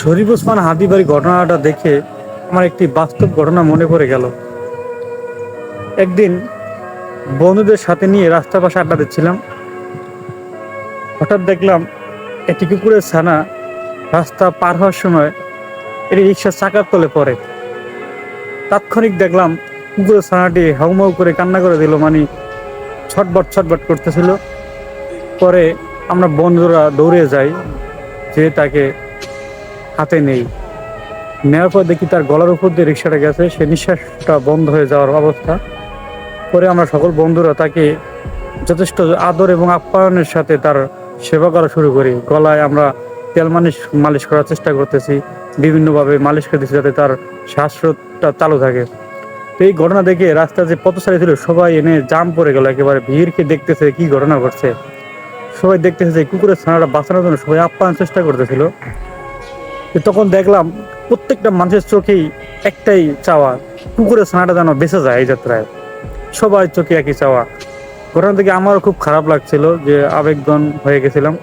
শরীফ ওসমান হাদিবাড়ি ঘটনাটা দেখে আমার একটি বাস্তব ঘটনা মনে পড়ে গেল। একদিন বন্ধুদের সাথে নিয়ে রাস্তার পাশে আড্ডা দিচ্ছিলাম। হঠাৎ দেখলাম একটি কুকুরের ছানা রাস্তা পার হওয়ার সময় এটি রিক্সার চাকার তলে পড়ে। তাৎক্ষণিক দেখলাম কুকুরের ছানাটি হাউমাউ করে কান্না করে দিল মানে ছটবট ছটবট করতেছিল। পরে আমরা বন্ধুরা দৌড়ে যাই যে তাকে হাতে নেই। নেওয়ার পর দেখি তার গলার উপর দিয়ে রিক্সাটা গেছে। সে নিঃশ্বাসটা বন্ধ হয়ে যাওয়ার অবস্থা। পরে আমরা সকল বন্ধুরা তাকে যথেষ্ট আদর এবং আপ্যায়নের সাথে তার সেবা করা শুরু করি। গলায় আমরা তেল মালিশ মালিশ করার চেষ্টা করতেছি। বিভিন্নভাবে মালিশ করতেছি যাতে তার শ্বাসরোধটা চালু থাকে। তো এই ঘটনা দেখে রাস্তায় যে পথচারী ছিল, সবাই এনে জাম পড়ে গেল। একেবারে ভিড়কে দেখতেছে কি ঘটনা ঘটছে। সবাই দেখতেছে যে কুকুরের ছানাটা বাঁচানোর জন্য সবাই আপ্যায়ন চেষ্টা করতেছিল। তখন দেখলাম প্রত্যেকটা মানুষের চোখেই একটাই চাওয়া। কুকুরের ছানাটা যেন বেঁচে যায় এই যাত্রায়। সবাই চোখে একই চাওয়া। ঘটনা থেকে আমারও খুব খারাপ লাগছিল যে আবেগগণ হয়ে গেছিলাম।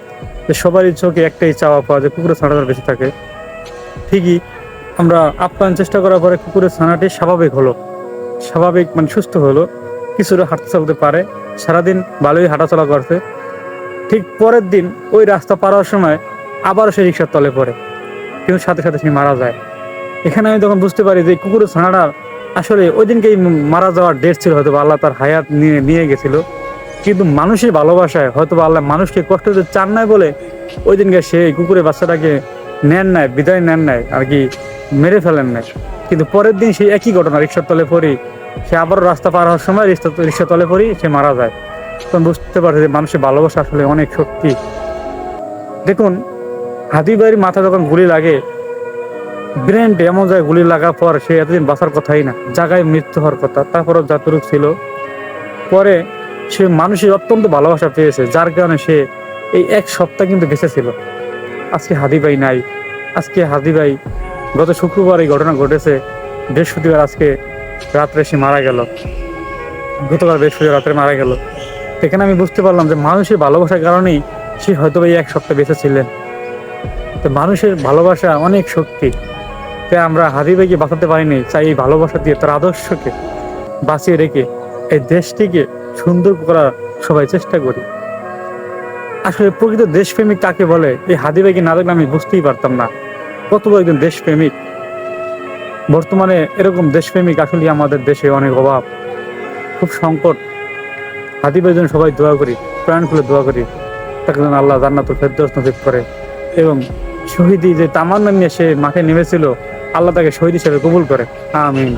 যে সবারই চোখে একটাই চাওয়া পাওয়া যে কুকুরের যেন বেঁচে থাকে। ঠিকই আমরা আপ্যায়ন চেষ্টা করার পরে কুকুরের ছানাটি স্বাভাবিক হলো। স্বাভাবিক মানে সুস্থ হলো। কিছুটা হাঁটতে চলতে পারে। সারাদিন ভালোই হাঁটাচলা করছে। ঠিক পরের দিন ওই রাস্তা পার হওয়ার সময় আবারও সে রিক্সার তলে পড়ে। কিন্তু সাথে সাথে সে মারা যায়। এখানে আমি তখন বুঝতে পারি যে কুকুরের ছানাটা আসলে ওই দিনকেই মারা যাওয়ার ডেট ছিল হয়তো আল্লাহ তার হায়াত নিয়ে নিয়ে গেছিল। কিন্তু মানুষের ভালোবাসায় হয়তো আল্লাহ মানুষকে কষ্ট দিতে চান নাই বলে ওই দিনকে সে কুকুরের বাচ্চাটাকে নেন নাই, বিদায় নেন নাই, আর কি মেরে ফেলেন নাই। কিন্তু পরের দিন সেই একই ঘটনা রিক্সার তলে পড়ি, সে আবারও রাস্তা পার হওয়ার সময় রিক্সা রিক্সা তলে পড়ি, সে মারা যায়। তখন বুঝতে পারছে যে মানুষের ভালোবাসা আসলে অনেক শক্তি। দেখুন হাতিবাড়ির মাথা যখন গুলি লাগে ব্রেনটে এমন যায় গুলি লাগার পর সে এতদিন বাঁচার কথাই না জায়গায় মৃত্যু হওয়ার কথা। তারপরও যতটুক ছিল। পরে সে মানুষের অত্যন্ত ভালোবাসা পেয়েছে, যার কারণে সে এই এক সপ্তাহ কিন্তু বেঁচে ছিল। আজকে হাদিবাই নাই। আজকে হাদিবাই গত শুক্রবার এই ঘটনা ঘটেছে। বৃহস্পতিবার আজকে রাত্রে সে মারা গেল। গতকাল বৃহস্পতিবার রাত্রে মারা গেল। এখানে আমি বুঝতে পারলাম যে মানুষের ভালোবাসার কারণেই সে হয়তো এই এক সপ্তাহ বেঁচে ছিলেন। তো মানুষের ভালোবাসা অনেক শক্তি। তাই আমরা হাদিবাইকে বাঁচাতে পারিনি চাই এই ভালোবাসা দিয়ে তার আদর্শকে বাঁচিয়ে রেখে এই দেশটিকে সুন্দর করার সবাই চেষ্টা করি। আসলে প্রকৃত দেশপ্রেমিক কাকে বলে, এই হাদিবাইকে না দেখলে আমি বুঝতেই পারতাম না। কত বড় একজন দেশপ্রেমিক। বর্তমানে এরকম দেশপ্রেমিক আসলে আমাদের দেশে অনেক অভাব, খুব সংকট। হাদিবাইয়ের জন্য সবাই দোয়া করি প্রাণ খুলে দোয়া করি, তাকে যেন আল্লাহ জান্নাতুল ফেরদৌস নসিব করে এবং শহীদি যে তামান্না নিয়ে সে মাঠে নেমেছিল। আল্লাহ তাকে শহীদ হিসেবে কবুল করে। আমিন।